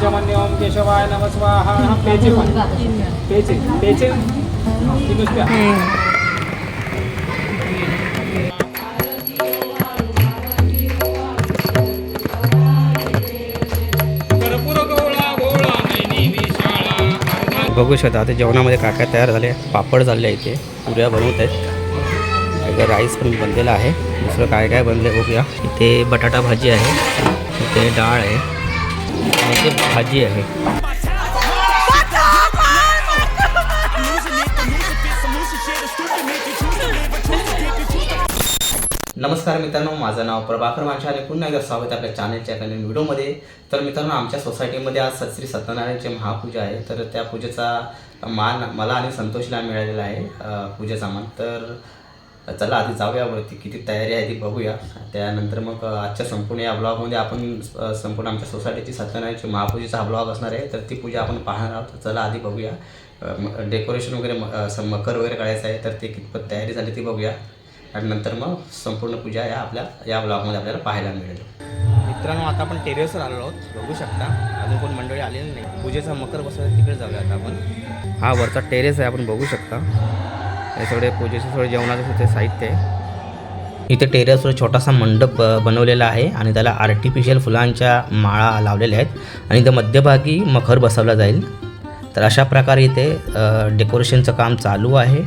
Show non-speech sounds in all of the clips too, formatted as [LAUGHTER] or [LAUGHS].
पंचमन्य ओम केशवाय नमस्वाहा पेचे पण. पेचे पेचे? नुसत्या बघू शकता आता जेवणामध्ये काय काय तयार झाले पापड झाले इथे पुऱ्या बनवत आहेत. इथे राईस पण बनलेला आहे. दुसरं काय काय बनलं बघूया. इथे बटाटा भाजी आहे इथे डाळ आहे. आणि ते भाजी आहे. नमस्कार मित्रांनो माझं नाव प्रभाकर मांशा आणि पुन्हा एकदा स्वागत आपल्या चॅनलच्या एका नवीन व्हिडिओमध्ये तर मित्रांनो आमच्या सोसायटीमध्ये आज श्री सत्यनारायणची महापूजा आहे. तर त्या पूजेचा मान मला आणि संतोषला मिळालेला आहे पूजेचा मान. तर चला आधी जाऊया वरती किती तयारी आहे ती बघूया. त्यानंतर मग आजच्या संपूर्ण या ब्लॉगमध्ये आपण संपूर्ण आमच्या सोसायटीची सत्यनारायणची महापूजेचा हा ब्लॉग असणार आहे. तर ती पूजा आपण पाहणार आहोत. चला आधी बघूया. डेकोरेशन वगैरे मकर वगैरे काढायचं आहे तर ते कितपत तयारी झाली ती बघूया. आणि नंतर मग संपूर्ण पूजा या आपल्या या ब्लॉगमध्ये आपल्याला पाहायला मिळेल. मित्रांनो आता आपण टेरेसवर आलो आहोत. बघू शकता अजून कोण मंडळी आलेली नाही. पूजेचा मकर बसवायला तिकडे जाऊया आता आपण. हा वरचा टेरेस आहे आपण बघू शकता. हे सगळे पूजेचे सगळे जेवणाचं ते साहित्य आहे. इथे टेरेसवर छोटासा मंडप बनवलेला आहे आणि त्याला आर्टिफिशियल फुलांच्या माळा लावलेल्या आहेत आणि इथं मध्यभागी मखर बसवला जाईल. तर अशा प्रकारे इथे डेकोरेशनचं काम चालू आहे.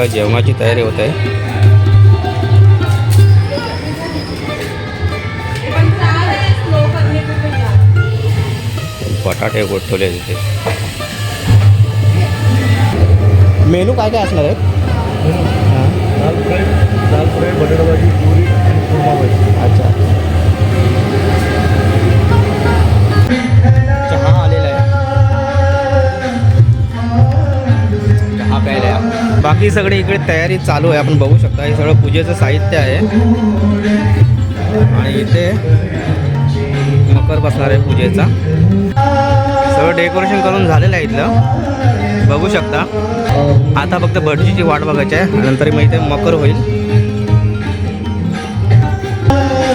शकता जेवणाची तयारी होत आहे. बटाटे गोठवले तिथे मेनू काय काय असणार आहे दाल फ्राय दाल फ्राय बटाटा भाजी पुरी आणि कुर्मा भाजी. बाकी सगळे इकडे तयारी चालू आहे. आपण बघू शकता हे सगळं पूजेचं साहित्य आहे. आणि इथे मकर बसणार आहे पूजेचा. सगळं डेकोरेशन करून झालेलं आहे इथलं. बघू शकता. आता फक्त भटजीची वाट बघायची आहे. नंतर मग इथे मकर होईल.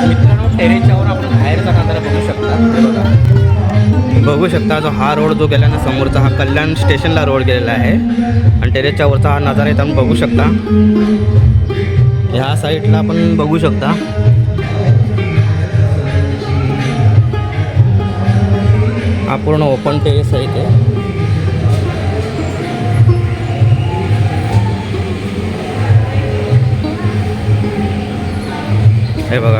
मित्रांनो टेरेसच्यावर आपण बाहेरचा नजारा बघू शकता. बघू शकता जो हा रोड जो गेला ना समोरचा हा कल्याण स्टेशनला रोड गेलेला आहे. आणि टेरेसच्या वरचा हा नजारा इथं आपण बघू शकता. ह्या साईडला आपण बघू शकता. हा पूर्ण ओपन टेरेस आहे इथे. हे बघा.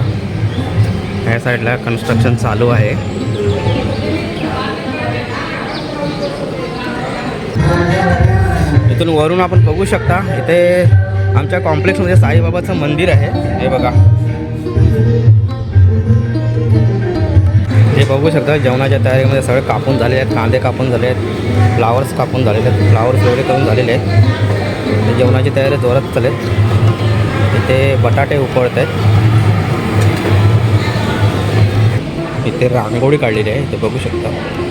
ह्या साईडला कन्स्ट्रक्शन चालू आहे. इथून वरून आपण बघू शकता इथे आमच्या कॉम्प्लेक्समध्ये साईबाबाचं मंदिर आहे. हे बघा. हे बघू शकता जेवणाच्या तयारीमध्ये सगळे कापून झाले आहेत कांदे कापून झाले आहेत फ्लावर्स कापून झालेले आहेत फ्लावर्स वगैरे करून झालेले आहेत. ते जेवणाची तयारी जोरात चालेल इथे बटाटे उकळत आहेत. इथे रांगोळी काढलेली आहे ते बघू शकता.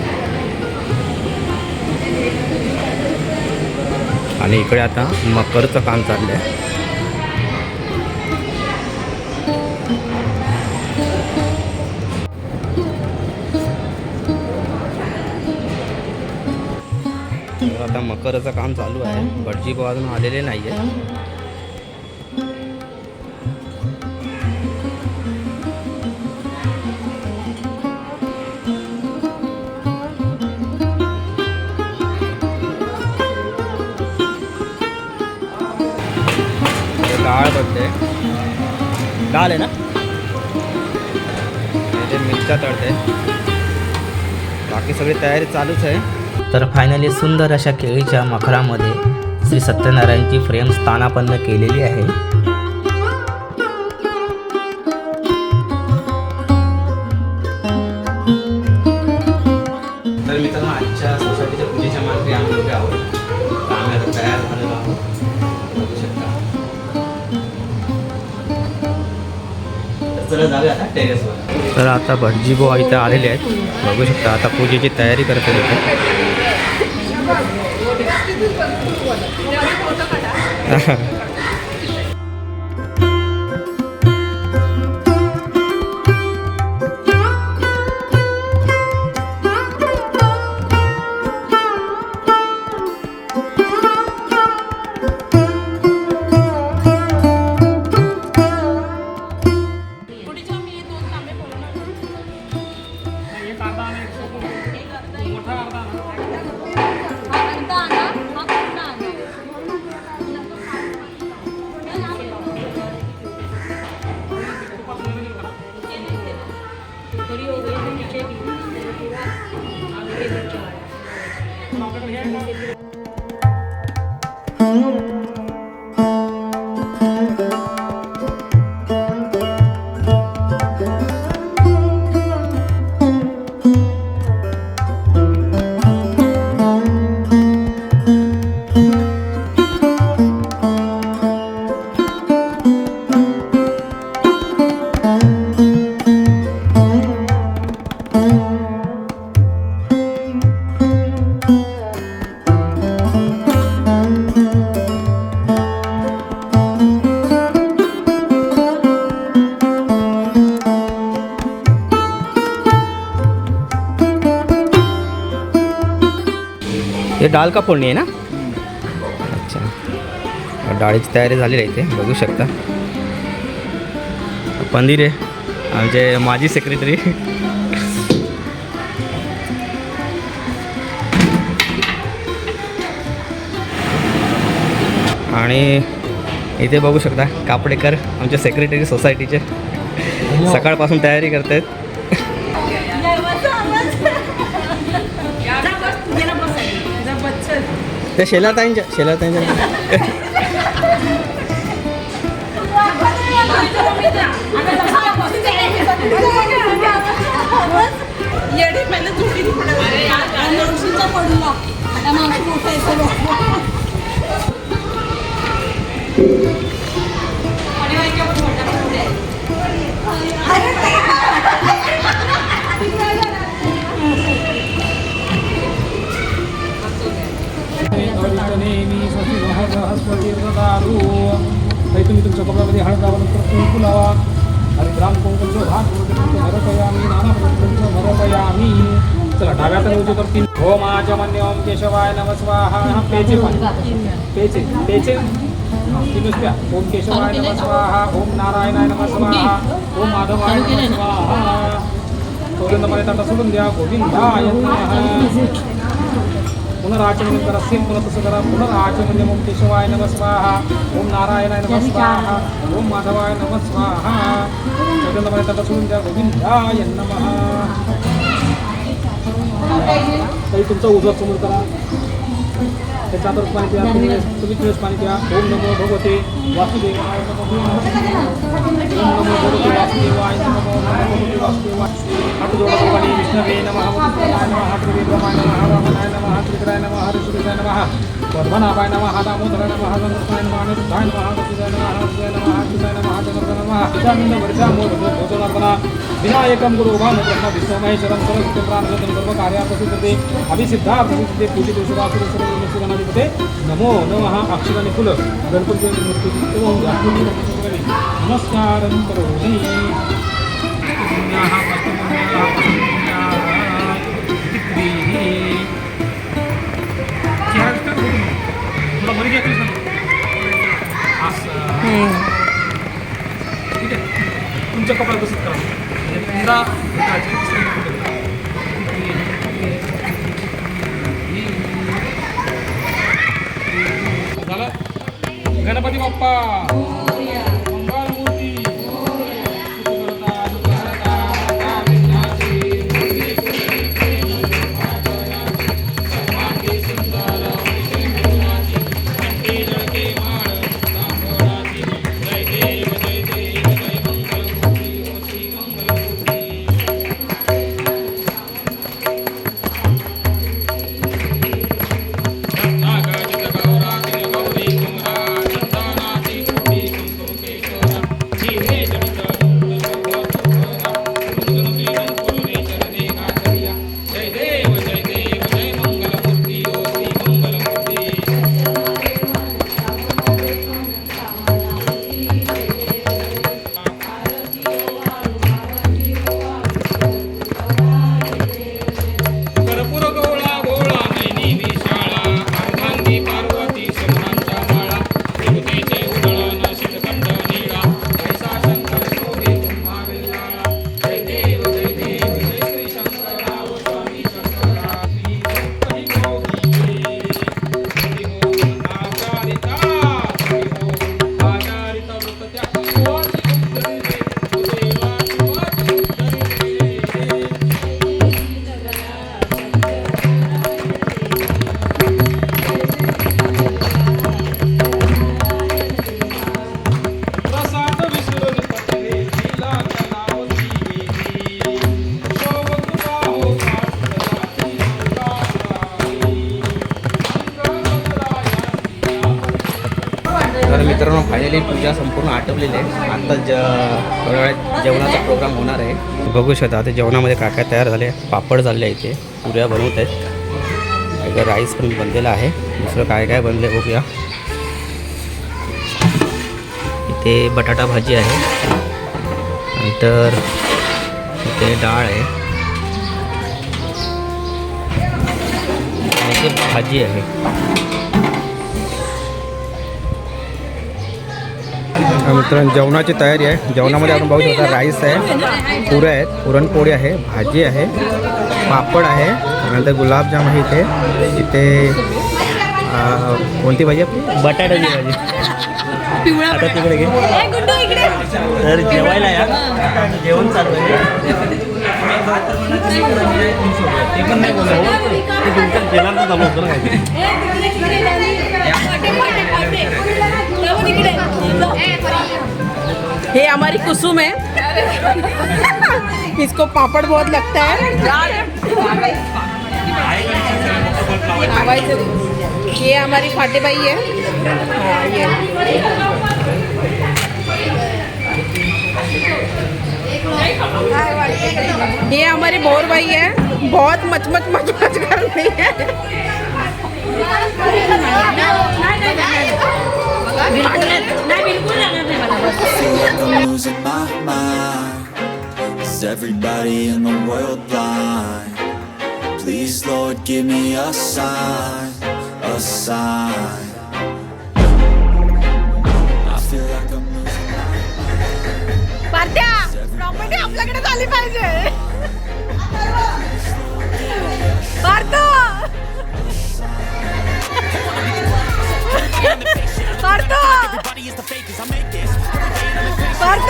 आणि इकडे आता मकरचं काम चाललं आहे आता मकरचं काम चालू आहे. भटजी भाऊ अजून आलेले नाही आहे डाळ आहे ना? इथे मिरच्या तळते. बाकी सगळी तयारी चालूच आहे. तर फायनली सुंदर अशा केळीच्या मखरामध्ये श्री सत्यनारायणची फ्रेम स्थानापन्न केलेली आहे. तर आता भटजी बुवा इथं आलेले आहेत. बघू शकता आता पूजेची तयारी करतात इथे. [LAUGHS] [LAUGHS] डाळ का फोडणी आहे ना? अच्छा. डाळीची तयारी झालेली आहे इथे बघू शकता. पंदिर आहे आमचे माजी सेक्रेटरी आणि इथे बघू शकता कापडेकर आमचे सेक्रेटरी सोसायटीचे सकाळपासून तयारी करत आहेत त्या शेलाताईंच्या शेलाताईंच्या येडी पहिले पडला हरिद्राम कुंकुमचं भात भरपयामी नाना कुंकुमचं भरपयामी चला डाव्या तर उजू तर तीन. ओम आचमन्य ओम केशवाय नम स्वाहा. हा पेचे पेचे पेचे. प्या ओम केशवाय नम स्वाहा. ओम नारायणाय नम स्वाहा. ओम माधवाय नम स्वाहा. सौरंदमध्ये ताटा सोडून द्या. गोविंदाय नमः. पुनराचमनं करा सेम पुन्हा तसं करा. पुनराचमन्य ओम केशवाय नम स्वाहा. ओम नारायणाय नम स्वाहा। ओम माधवाय नम स्वाहा। सोडून द्या गोविंदाय नमः। काही तुमचा उजवा समोर करा. त्याच्या हातात पाणी प्या तुम्ही तुळस पाणी प्या. ओम नमो भगवते वासुदेवाय नमः. ओम नमो भगवते वासुदेवाय नमः. भगवते वासुदेवाय हात जोडा भगवानी विष्णवे नमः. वसुदेवाय नमः. त्रिविक्रमाय नमः. हरिसुराय नमः. पद्मनाभाय नमः दामोदराय नमः गणपताय नमः अनिरुद्धाय नमः वसुदाय नमः हरसुदाय नमः अच्युताय नमः जनार्दनाय नमः पितानंद वर्षा मोद भोजनार्दना विनायकं गुरु ब्रह्म सरस्वती सर्व कार्यापसिद्धते पूजित नमो नमः अक्षराने फुलं गणपती नमस्कारं करोमि। प्रोग्राम होणार आहे. बघू शकता आता जेवणामध्ये काय काय तयार झाले पापड झाले इथे पुऱ्या बनवत आहेत. राईस पण बनलेला आहे. दुसरं काय काय बनले बघूया. इथे बटाटा भाजी आहे. नंतर इथे डाळ आहे. इथे भाजी आहे. मित्रांनो जेवणाची तयारी आहे. जेवणामध्ये आपण बघू शकता राईस आहे पुऱ्या आहेत पुरणपोळी आहे भाजी आहे पापड आहे नंतर गुलाबजाम आहे इथे. इथे कोणती भाजी आपली? बटाट्याची भाजी. आता तिकडे घे. तर जेवायला या. जेवण चालू आहे. ते पण नाही बोलत. हमारी कुसुम है। इसको पापड़ बहुत लगता है। ये हमारी फाटे भाई है। ये हमारे बोर भाई है। बहुत मच मच मच मच कर रही है। Losing my mind. Is everybody in the world blind? Please, Lord, give me a sign, a sign. I feel like I'm losing पार्ट्या प्रॉपर्टी आपल्याकडे झाली पाहिजे पार्थ पार्थ पार्थ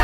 [LAUGHS]